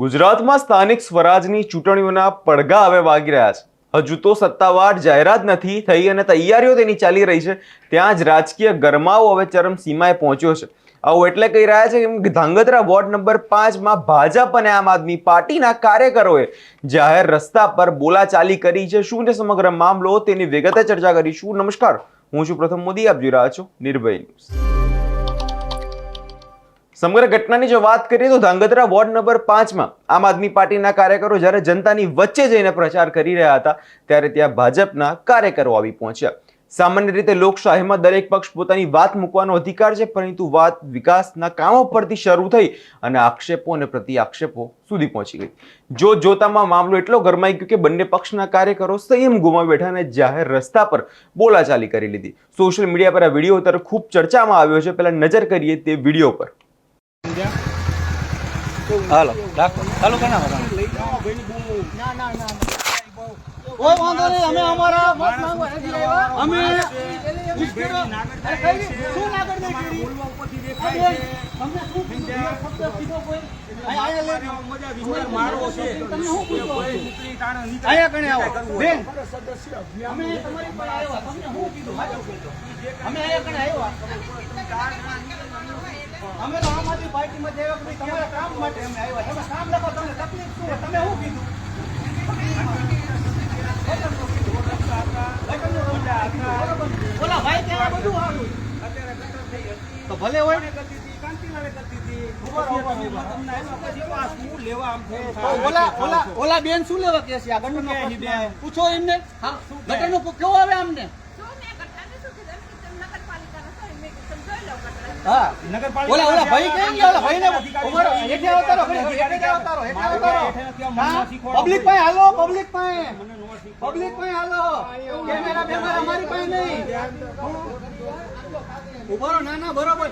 ગુજરાતમાં સ્થાનિક સ્વરાજની ચૂંટણીઓના પડઘા હવે વાગી રહ્યા છે. હજુ તો સત્તાવાર જાહેરાત નથી થઈ અને તૈયારીઓ તેની ચાલી રહી છે. ત્યાં જ રાજકીય ગરમાવો હવે ચરમસીમાએ પહોંચ્યો છે. આવું એટલે કહી રહ્યા છે કે ધાંગધ્રા વોર્ડ નંબર પાંચમાં ભાજપ અને આમ આદમી પાર્ટીના કાર્યકરોએ જાહેર રસ્તા પર બોલાચાલી કરી છે. શું છે સમગ્ર મામલો તેની વિગતે ચર્ચા કરીશું? નમસ્કાર, હું છું પ્રથમ મોદી. આપ જોઈ રહ્યા છો નિર્ભય ન્યૂઝ. સમગ્ર ઘટનાની જો વાત કરીએ તો ધાંગધ્રા વોર્ડ નંબર પાંચમાં આમ આદમી પાર્ટીના કાર્યકરો જ્યારે જનતાની વચ્ચે જઈને પ્રચાર કરી રહ્યા હતા, ત્યારે ત્યાં ભાજપના કાર્યકરો આવી પહોંચ્યા. સામાન્ય રીતે લોકશાહીમાં દરેક પક્ષ પોતાની વાત મૂકવાનો અધિકાર છે, પરંતુ વાત વિકાસના કામો પરથી શરૂ થઈ અને આક્ષેપો અને પ્રતિ આક્ષેપો સુધી પહોંચી ગઈ. જો જોતામાં મામલો એટલો ગરમાઈ ગયો કે બંને પક્ષના કાર્યકરો સંયમ ગુમાવી બેઠા અને જાહેર રસ્તા પર બોલાચાલી કરી લીધી. સોશિયલ મીડિયા પર આ વીડિયો અત્યારે ખૂબ ચર્ચામાં આવ્યો છે. પહેલાં નજર કરીએ તે વીડિયો પર. હાલો રાખો ચાલુ કરી ના તમે. કોઈ વાંધો નહીં અમે અમારા મત માંગવા અમે? શું નાગર નહીં કરી? તમને શું શબ્દ કીધો કોઈ? અહીં આયા લે. તમે શું પૂછો? અહીંયા કણે આવો. બેન, અમે તમારી પાસે આવ્યા. તમને શું કીધું? અમે અહીંયા કણે આવ્યા. અમે તો આમ આદમી પાર્ટીમાં જ કે તમારા કામ માટે અમે આવ્યા. તમે કામ લખો, તમને તકલીફ શું તમે શું કીધું? ઓલા ભાઈ બધું સારું. તો ભલે હોય તો ઓલા ઓલા ઓલા બેન શું લેવા કે છે આ પ્રશ્ન? પૂછો એમને કેવું આવે આમને હા. ઓલા ઓલા ભાઈ કેમ ગયા ઓલા ભાઈને ઊભો રહો. અવતારો ઘડી, અવતારો હેઠે અવતારો. પબ્લિક પાસે હાલો પબ્લિક પાસે. પબ્લિક પાસે હાલો. કેમેરા બેમેરા અમારી પાસે નહીં. ઊભો ના ના બરોબર.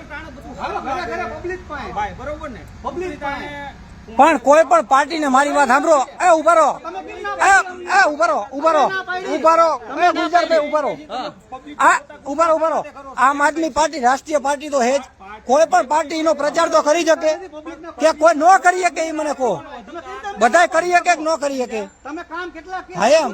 હાલો ઘરે ઘરે પબ્લિક પાસે. બરોબર ને. પબ્લિક પાસે. પણ કોઈ પણ પાર્ટીને મારી વાત સાંભળો. એ ઊભા રહો ના એ એ ઊભા રહો ઊભા રહો ઊભા રહો ગુજરાત ઊભા રહો આ ઊભા રહો ઊભા રહો આમ આદમી પાર્ટી રાષ્ટ્રીય પાર્ટી તો હે જ. કોઈ પણ પાર્ટી નો પ્રચાર તો કરી શકે. કે કોઈ ન કરી શકે એ મને કહો. બધા બધાય કરી શકે કે ન કરી શકે? તમે કામ કેટલા હા, એમ.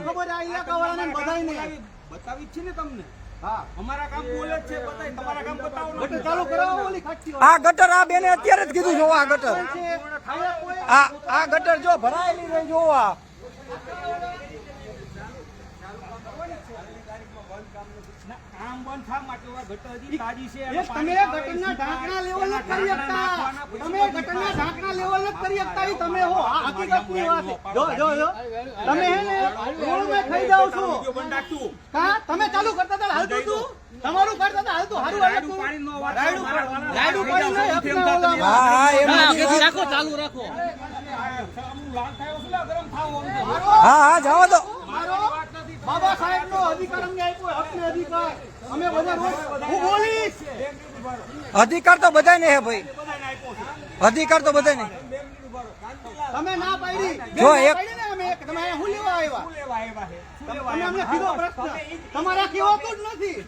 બતાવી છે ને તમને. હા અમારા કામ બોલે જ છે બતાવી તમારા કામ બતાવો ને. ગટર ચાલુ કરાવો ઓલી ખાટકી આ ગટર આ બેને અત્યારે જ કીધું જોવા આ ગટર. આ આ ગટર જો ભરાયેલી રહી જોવો. આ બંધ થા માટે ઓલા ગટર હજી તાજી છે એ તમે ગટરના ઢાંકણા લેવલ નથી કરી શકતા તમે ગટરના ઢાંકણા લેવલ નથી કરી શકતા ઈ તમે હો આ હકીકતની વાત છે. જો જો જો. તમે હે ને રોડમાં ખાઈ જાવ છો. વીડિયો કા? તમે ચાલુ કરતા હતા હાલતું હતું? તમારું કરતા હતા હાલતું હારું રાયડું હાલતું. પાણીનો વાત રાયડું પાણી નહીં આપના હા હા એમ રાખો ચાલુ રાખો. આમ લાલ થયો છે ને, ગરમ થાવ આમ તો. મારો હા હા જવા દો. બાબા નો અધિકાર અમને આપ્યો હકને અધિકાર. અમે બધા હું બોલીશ. અધિકાર તો બધાને હે ભાઈ. અધિકાર તો બધાને તમે ના પાડી. જો એક તમે અહીંયા હું લેવા આવ્યા? લેવા આવ્યા છે. તમે અમને કીધો પ્રશ્ન. તમારા કહેવાતું જ નથી.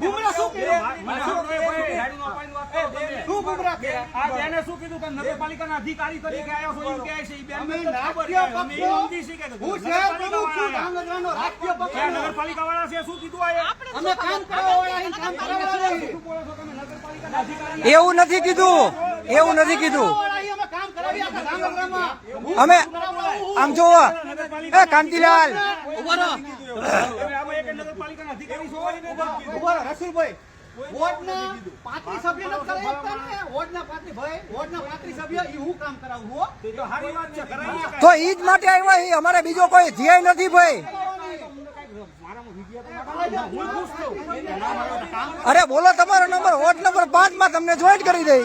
બુમરા શું કીધું શું કહે ભાઈ, રાયડું નો પાણીનો વાત કરો તમે. શું બુમરા કે આ બેને શું કીધું કે નગરપાલિકાના અધિકારી તરીકે આવ્યો છો એમ કહે છે બેન અમે ને ખબર રાષ્ટ્રીય છે. અમે ઈ સમજી છીએ કે પક્ષો હું શહેર પ્રમુખ છું નગરપાલિકાવાળા રાષ્ટ્રીય પક્ષ નગરપાલિકા વાળા છે શું કીધું આ અમે કામ કરવા વાળા કામ વાળા એવું નથી કીધું. એવું નથી કીધું. અમે. હું હું- આમ જો એ કાંતિલાલ ઊભો રહો. ઊભો રહો, રસુલભાઈ વોર્ડના પાંત્રીસ સભ્ય ન કરાવી શકતા વોર્ડના પાંત્રીસ ભાઈ વોર્ડના પાંત્રીસ સભ્ય ઈ હું કામ કરાવું હો તો સારી વાત છે કરાવી તો ઈ જ માટે આવ્યા ઈ અમારે બીજો કોઈ ધ્યેય નથી ભાઈ અરે બોલો તમારો નંબર વોટ નંબર પાંચમાં તમને જોઈન્ટ કરી દઈ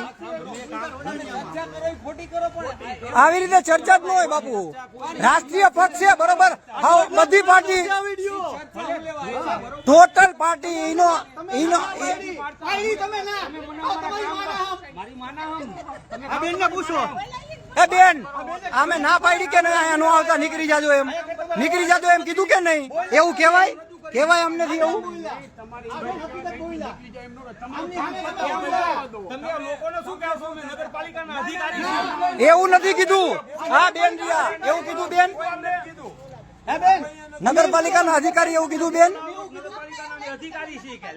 આવી રીતે ચર્ચા જ ન હોય બાપુ. રાષ્ટ્રીય પક્ષ છે, બરોબર? બધી પાર્ટી. ટોટલ પાર્ટી એનો ઈનો ઈ- આઈ તમે ના આવો તમારી માના આમ. મારી માના હમ. તમે આ બેનને પૂછો એ બેન અમે ના પાડી કે નહીં? અહીંયા નો આવતા, નીકળી જાજો એમ. નીકળી જાજો એમ કીધું કે નહીં? એવું કહેવાય? કહેવાય અમને થી એવું તમે આ લોકોને શું કહેશો અમે નગરપાલિકાના અધિકારી છીએ એવું નથી કીધું. હા બેન રિયા એવું કીધું બેન? હે બેન? નગરપાલિકાના અધિકારી એવું કીધું બેન? અધિકારી કે છે?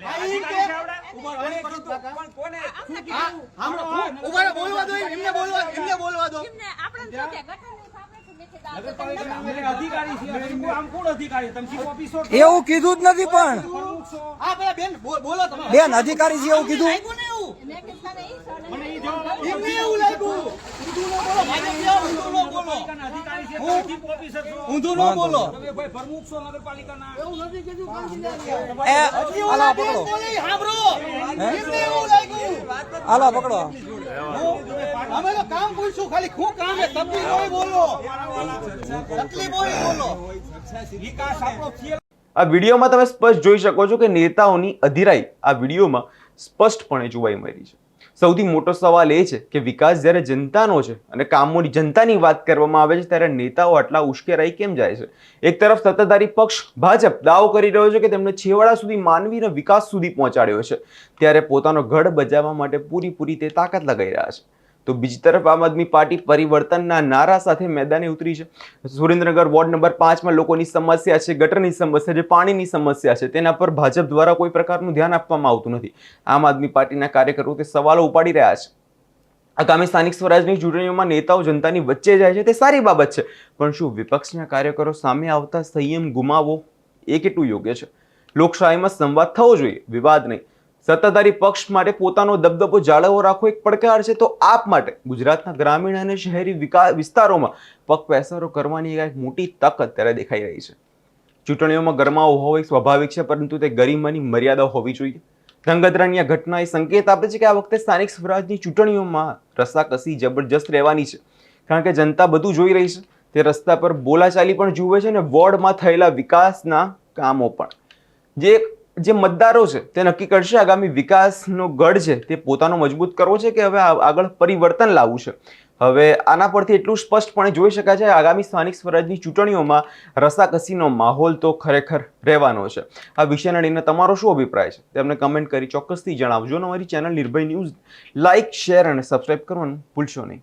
પણ કોને બોલવા દો એમને બોલવા એમને બોલવા દો. આપણે એવું કીધું જ નથી પણ. બેન બો- બોલો તમે બેન અધિકારી છે. એવું કીધું હાલો પકડો. અમે તો કામ પૂછશું, ખાલી શું કામ છે. તકલીફ હોય બોલો. તકલીફ હોય બોલો. વિકાસ આપણો આ વિડીયોમાં તમે સ્પષ્ટ જોઈ શકો છો કે નેતાઓની અધિરાઈ આ વિડીયોમાં સ્પષ્ટપણે જોવાઈ મળી છે. સૌથી મોટો સવાલ એ છે કે વિકાસ જ્યારે જનતાનો છે અને કામોની જનતાની વાત કરવામાં આવે છે ત્યારે નેતાઓ આટલા ઉશ્કેરાઈ કેમ જાય છે? એક તરફ સત્તાધારી પક્ષ ભાજપ દાવો કરી રહ્યો છે કે તેમણે છેવાડા સુધી માનવીનો વિકાસ સુધી પહોંચાડ્યો છે. ત્યારે પોતાનો ગઢ બજાવવા માટે પૂરીપૂરી તે તાકાત લગાઈ રહ્યા છે. તો બીજી તરફ આમ આદમી પાર્ટી પરિવર્તનના નારા સાથે મેદાને ઉતરી છે. સુરેન્દ્રનગર વોર્ડ નંબર પાંચમાં લોકોની સમસ્યા છે, ગટરની સમસ્યા છે, પાણીની સમસ્યા છે. તેના પર ભાજપ દ્વારા કોઈ પ્રકારનું ધ્યાન આપવામાં આવતું નથી. આમ આદમી પાર્ટીના કાર્યકરો તે સવાલો ઉપાડી રહ્યા છે. આગામી સ્થાનિક સ્વરાજની ચૂંટણીઓમાં નેતાઓ જનતાની વચ્ચે જાય છે, તે સારી બાબત છે. પણ શું વિપક્ષના કાર્યકરો સામે આવતા સંયમ ગુમાવવો એ કેટલું યોગ્ય છે? લોકશાહીમાં સંવાદ થવો જોઈએ, વિવાદ નહીં. સત્તાધારી પક્ષ માટે પોતાનો દબદબો જાળવો રાખવો એક પડકાર છે. તો આપ માટે ગુજરાતના ગ્રામીણ અને શહેરી વિકા, વિસ્તારોમાં પગ પેસારો કરવાની એક મોટી તક અત્યારે દેખાઈ રહી છે. ચૂંટણીઓમાં ગરમાવો હોવો એ સ્વાભાવિક છે, પરંતુ તે ગરિમાની મર્યાદા હોવી જોઈએ. ધંગધ્રાની આ ઘટના એ સંકેત આપે છે કે આ વખતે સ્થાનિક સ્વરાજની ચૂંટણીઓમાં રસાકસી જબરજસ્ત રહેવાની છે. કારણ કે જનતા બધું જોઈ રહી છે. તે રસ્તા પર બોલાચાલી પણ જુએ છે અને વોર્ડમાં થયેલા વિકાસના કામો પણ. જે જે મતદારો છે તે નક્કી કરશે આગામી વિકાસનો ગઢ છે તે પોતાનો મજબૂત કરવો છે કે હવે આગળ પરિવર્તન લાવવું છે? હવે આના પરથી એટલું સ્પષ્ટપણે જોઈ શકાય છે, આગામી સ્થાનિક સ્વરાજની ચૂંટણીઓમાં રસાકસીનો માહોલ તો ખરેખર રહેવાનો છે. આ વિષયને લઈને તમારો શું અભિપ્રાય છે? તેમને કમેન્ટ કરી ચોક્કસથી જણાવજો અને અમારી channel Nirbhay news like, share અને સબસ્ક્રાઇબ કરવાનું ભૂલશો નહીં.